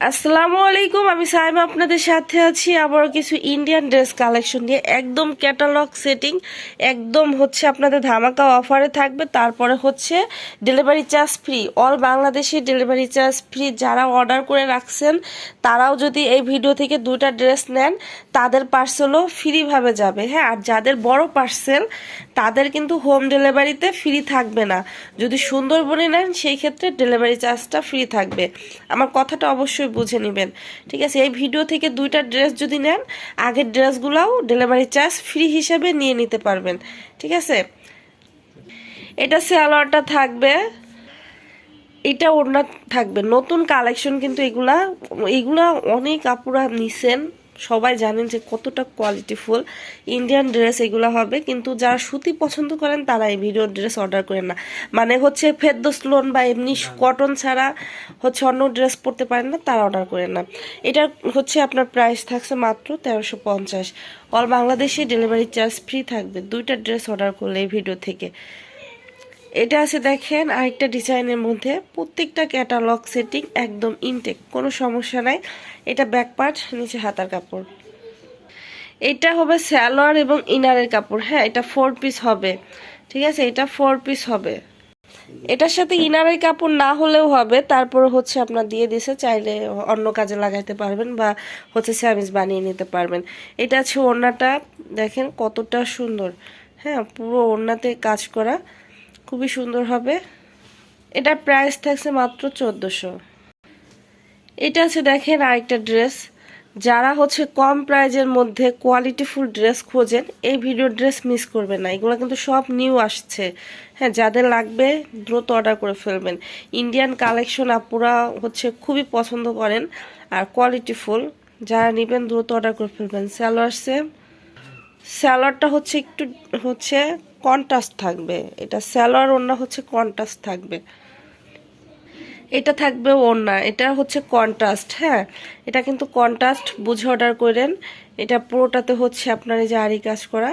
আসসালামু আলাইকুম, আমি সাইমা আপনাদের সাথে আছি। আবারও কিছু ইন্ডিয়ান ড্রেস কালেকশন নিয়ে একদম ক্যাটালগ সেটিং একদম হচ্ছে আপনাদের ধামাকা অফারে থাকবে। তারপরে হচ্ছে ডেলিভারি চার্জ ফ্রি অল বাংলাদেশে ডেলিভারি চার্জ ফ্রি যারা অর্ডার করে রাখছেন, তারাও যদি এই ভিডিও থেকে দুটা ড্রেস নেন, তাদের পার্সেলও ফ্রিভাবে যাবে হ্যাঁ? আর যাদের বড় পার্সেল তাদের কিন্তু হোম ডেলিভারিতে ফ্রি থাকবে না। যদি সুন্দরবনে নেন, সেই ক্ষেত্রে ডেলিভারি চার্জটা ফ্রি থাকবে। আমার কথাটা অবশ্যই বুঝে নেবেন। ঠিক আছে, এই ভিডিও থেকে দুইটা ড্রেস যদি নেন, আগের ড্রেসগুলোও ডেলিভারি চার্জ ফ্রি হিসাবে নিয়ে নিতে পারবেন। ঠিক আছে? এটা স্যালোয়ারটা থাকবে, এটা ওড়না থাকবে। নতুন কালেকশন কিন্তু এগুলা এগুলা অনেক আপুরা নিছেন। সবাই জানেন যে কতটা কোয়ালিটিফুল ইন্ডিয়ান ড্রেস এগুলো হবে কিন্তু যারা সুতি পছন্দ করেন তারা এই ভিডিও ড্রেস অর্ডার করেন না। মানে হচ্ছে ফেরদোস লোন বা এমনি কটন ছাড়া হচ্ছে অন্য ড্রেস পরতে পারেন না তারা অর্ডার করেন না। এটা হচ্ছে আপনার প্রাইস থাকছে মাত্র তেরোশো পঞ্চাশ। অল বাংলাদেশে ডেলিভারি চার্জ ফ্রি থাকবে। দুইটা ড্রেস অর্ডার করলে এই ভিডিও থেকে। এটা আছে দেখেন আরেকটা ডিজাইনের মধ্যে। প্রত্যেকটা ক্যাটালগ সেটিং একদম ইনটেক কোনো সমস্যা নাই। এটা ব্যাক পার্ট নিচে হাতার কাপড়। এটা হবে স্যালোয়ার এবং ইনারের কাপড়। হ্যাঁ এটা ফোর পিস হবে। ঠিক আছে, এটা ফোর পিস হবে। এটার সাথে ইনারের কাপড় না হলেও হবে। তারপরে হচ্ছে আপনার দিয়ে দিছে, চাইলে অন্য কাজে লাগাইতে পারবেন বা হচ্ছে স্যামিজ বানিয়ে নিতে পারবেন। এটা আছে ওড়নাটা। দেখেন কতটা সুন্দর। হ্যাঁ পুরো ওড়নাতে কাজ করা। খুবই সুন্দর হবে। এটার প্রাইস থাকছে মাত্র চোদ্দোশো। এটা আছে দেখেন আরেকটা ড্রেস যারা হচ্ছে কম প্রাইজের মধ্যে কোয়ালিটিফুল ড্রেস খোঁজেন, এই ভিডিও ড্রেস মিস করবেন না। এগুলো কিন্তু সব নিউ আসছে। হ্যাঁ যাদের লাগবে দ্রুত অর্ডার করে ফেলবেন। ইন্ডিয়ান কালেকশন আপুরা হচ্ছে খুবই পছন্দ করেন। আর কোয়ালিটিফুল যারা নেবেন দ্রুত অর্ডার করে ফেলবেন। স্যালোয়ার সেম স্যালোয়ারটা হচ্ছে একটু হচ্ছে কন্ট্রাস্ট থাকবে। এটা স্যালোয়ার ওড়না হচ্ছে কন্ট্রাস্ট থাকবে। এটা থাকবে ওড়না এটা হচ্ছে কন্ট্রাস্ট হ্যাঁ? এটা কিন্তু কন্ট্রাস্ট বুঝে অর্ডার করেন। এটা পুরোটাতে হচ্ছে আপনার এই যে আরি কাজ করা,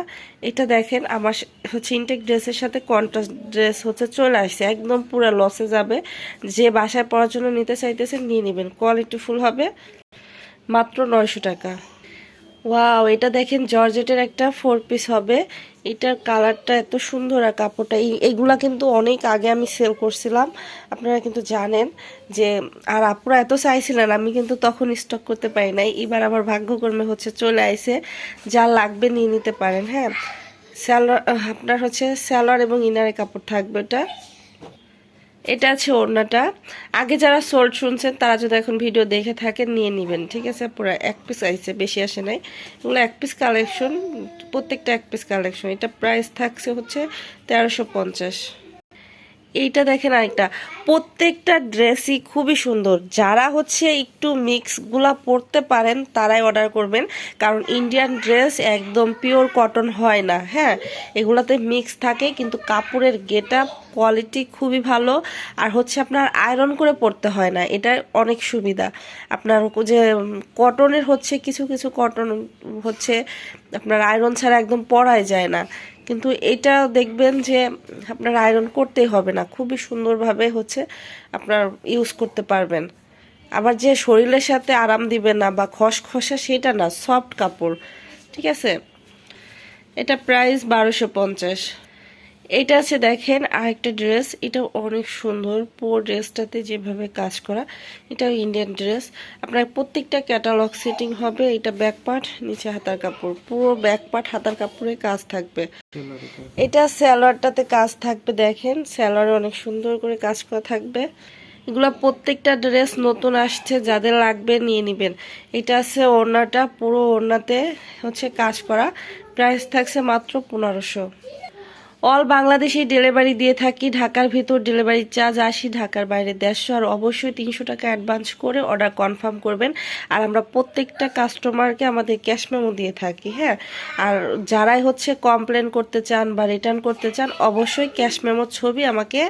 এটা দেখেন আমার হচ্ছে ইনটেক ড্রেসের সাথে কন্ট্রাস্ট ড্রেস হচ্ছে চলে আসছে। একদম পুরো লসে যাবে। যে বাসায় পড়ার জন্য নিতে চাইতেছেন নিয়ে নেবেন। কোয়ালিটি ফুল হবে। মাত্র নয়শো টাকা। ওয়াও এটা দেখেন জর্জেটের একটা ফোর পিস হবে। এটার কালারটা এত সুন্দর আর কাপড়টা, এই, এগুলা কিন্তু অনেক আগে আমি সেল করছিলাম। আপনারা কিন্তু জানেন যে, আর আপুরা এত চাইছিলেন আমি কিন্তু তখন স্টক করতে পারি নাই। এবার আমার ভাগ্যকর্মে হচ্ছে চলে আইছে, যা লাগবে নিয়ে নিতে পারেন হ্যাঁ। স্যালোয়ার আপনার হচ্ছে স্যালোয়ার এবং ইনারে কাপড় থাকবে এটা। এটা আছে ওড়নাটা। আগে যারা সোল্ড শুনছেন, তারা যদি এখন ভিডিও দেখে থাকেন, নিয়ে নেবেন, ঠিক আছে? পুরো এক পিস আইছে, বেশি আসে নাই। এগুলো এক পিস কালেকশন প্রত্যেকটা এক পিস কালেকশন এটা প্রাইস থাকছে হচ্ছে তেরোশো পঞ্চাশ। এইটা দেখেন আরেকটা। প্রত্যেকটা ড্রেসই খুবই সুন্দর। যারা হচ্ছে একটু মিক্সগুলা পরতে পারেন, তারাই অর্ডার করবেন। কারণ ইন্ডিয়ান ড্রেস একদম পিওর কটন হয় না হ্যাঁ? এগুলাতে মিক্স থাকে, কিন্তু কাপড়ের গেটা কোয়ালিটি খুবই ভালো। আর হচ্ছে আপনার আয়রন করে পরতে হয় না, এটা অনেক সুবিধা। আপনার যে কটনের হচ্ছে কিছু কিছু কটন হচ্ছে আপনার আয়রন ছাড়া একদম পরাই যায় না। কিন্তু এটা দেখবেন যে আপনার আয়রন করতেই হবে না। খুবই সুন্দরভাবে হচ্ছে আপনার ইউজ করতে পারবেন। আবার যে শরীরের সাথে আরাম দিবে না বা খসখসা সেটা না সফট কাপড়, ঠিক আছে? এটা প্রাইস বারোশো পঞ্চাশ। এটা আছে দেখেন আরেকটা ড্রেস। এটা অনেক সুন্দর। পুরো ড্রেসটাতে যেভাবে কাজ করা এটা ইন্ডিয়ান ড্রেস। আপনার প্রত্যেকটা ক্যাটালগ সেটিং হবে। এটা ব্যাক পার্ট নিচে হাতার কাপড়। পুরো ব্যাক পার্ট হাতার কাপড়ে কাজ থাকবে। এটা স্যালোয়ারটাতে কাজ থাকবে দেখেন। স্যালোয়ারে অনেক সুন্দর করে কাজ করা থাকবে। এগুলো প্রত্যেকটা ড্রেস নতুন আসছে, যাদের লাগবে নিয়ে নেবেন। এটা আছে ওড়নাটা। পুরো ওড়নাতে হচ্ছে কাজ করা। প্রাইস থাকছে মাত্র পনেরোশো। অল বাংলাদেশে ডেলিভারি দিয়ে থাকি, ঢাকার ভিতর ডেলিভারি চার্জ আসি, ঢাকার বাইরে দেড়শো, আর অবশ্যই তিনশো টাকা অ্যাডভান্স করে অর্ডার কনফার্ম করবেন। আর আমরা প্রত্যেকটা কাস্টমারকে আমাদের ক্যাশ মেমো দিয়ে থাকি হ্যাঁ? আর যারাই হচ্ছে কমপ্লেন করতে চান বা রিটার্ন করতে চান, অবশ্যই ক্যাশ মেমোর ছবি আমাকে,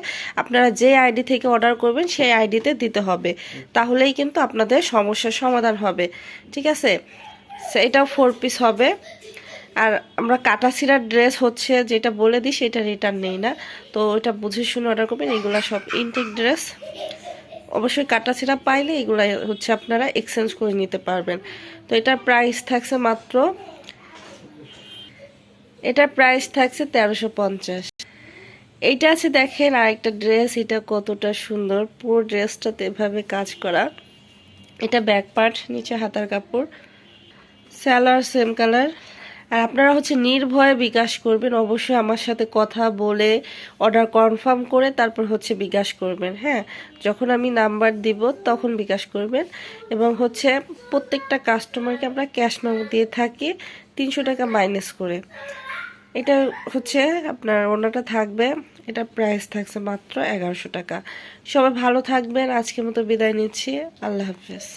আপনারা যে আইডি থেকে অর্ডার করবেন, সেই আইডিতে দিতে হবে। তাহলেই কিন্তু আপনাদের সমস্যার সমাধান হবে। ঠিক আছে? এটাও ফোর পিস হবে। আর আমরা কাটা সিরার ড্রেস হচ্ছে যেটা বলে দিই, সেটা রিটার্ন নেই না। তো এটা বুঝে শুনে অর্ডার করবেন, এগুলো সব ইনটেক ড্রেস অবশ্যই কাটা ছেঁড়া পাইলে এগুলো হচ্ছে আপনারা এক্সচেঞ্জ করে নিতে পারবেন। তো এটার প্রাইস থাকছে মাত্র, এটার প্রাইস থাকছে তেরোশো পঞ্চাশ। এইটা আছে দেখেন আরেকটা ড্রেস এটা কতটা সুন্দর। পুরো ড্রেসটাতে এভাবে কাজ করা। এটা ব্যাক পার্ট নিচে হাতার কাপড়। স্যালার সেম কালার আর আপনারা হচ্ছে নির্ভয়ে বিকাশ করবেন, অবশ্যই আমার সাথে কথা বলে অর্ডার কনফার্ম করে তারপর হচ্ছে বিকাশ করবেন হ্যাঁ? যখন আমি নাম্বার দিব, তখন বিকাশ করবেন। এবং হচ্ছে প্রত্যেকটা কাস্টমারকে আমরা ক্যাশ মেমো দিয়ে থাকি, তিনশো টাকা মাইনাস করে। এটা হচ্ছে আপনার ওনাটা থাকবে, এটা প্রাইস থাকছে মাত্র এগারোশো টাকা। সবাই ভালো থাকবেন, আজকের মতো বিদায় নিচ্ছি, আল্লাহ হাফেজ।